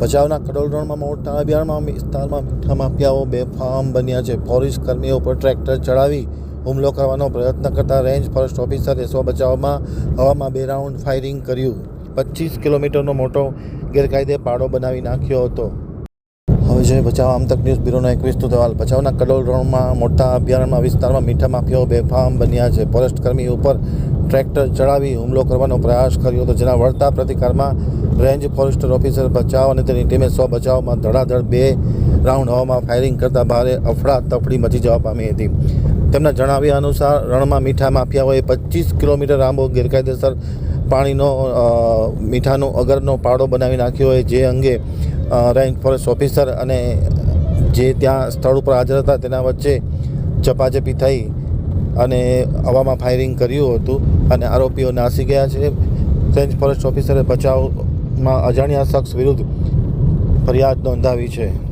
ભચાઉના કડોલ રણમાં મોટા અભિયારણમાં વિસ્તારમાં મીઠા માફિયાઓ બેફામ બન્યા છે. ફોરેસ્ટ કર્મીઓ પર ટ્રેક્ટર ચડાવી હુમલો કરવાનો પ્રયત્ન કરતા રેન્જ ફોરેસ્ટ ઓફિસરે સ્વ બચાવમાં હવામાં બે રાઉન્ડ ફાયરિંગ કર્યું. પચીસ કિલોમીટરનો મોટો ગેરકાયદે પાડો બનાવી નાખ્યો હતો. હવે જોઈએ બચાવ આમતક ન્યૂઝ બ્યુરોનો એકવીસનો અહેવાલ બચાવના કડોલ રણમાં મોટા અભયારણ્યમાં વિસ્તારમાં મીઠા માફિયાઓ બેફામ બન્યા છે. ફોરેસ્ટ કર્મી ઉપર ટ્રેક્ટર ચડાવી હુમલો કરવાનો પ્રયાસ કર્યો હતો, જેના વળતા પ્રતિકારમાં રેન્જ ફોરેસ્ટર ઓફિસર બચાવ અને તેની ટીમે સ્વ બચાવમાં ધડાધડ બે રાઉન્ડ હવામાં ફાયરિંગ કરતા ભારે અફડા તફડી મચી જવા પામી હતી. તેમના જણાવ્યા અનુસાર, રણમાં મીઠા માફિયાઓએ પચીસ કિલોમીટર લાંબો ગેરકાયદેસર પાણીનો મીઠાનો અગરનો પાડો બનાવી નાખ્યો હોય, જે અંગે રેન્જ ફોરેસ્ટ ઓફિસર અને જે ત્યાં સ્થળ ઉપર હાજર હતા, તેના વચ્ચે ઝપાઝપી થઈ અને હવામાં ફાયરિંગ કર્યું હતું અને આરોપીઓ નાસી ગયા છે. રેન્જ ફોરેસ્ટ ઓફિસરે બચાવમાં અજાણ્યા શખ્સ વિરુદ્ધ ફરિયાદ નોંધાવી છે.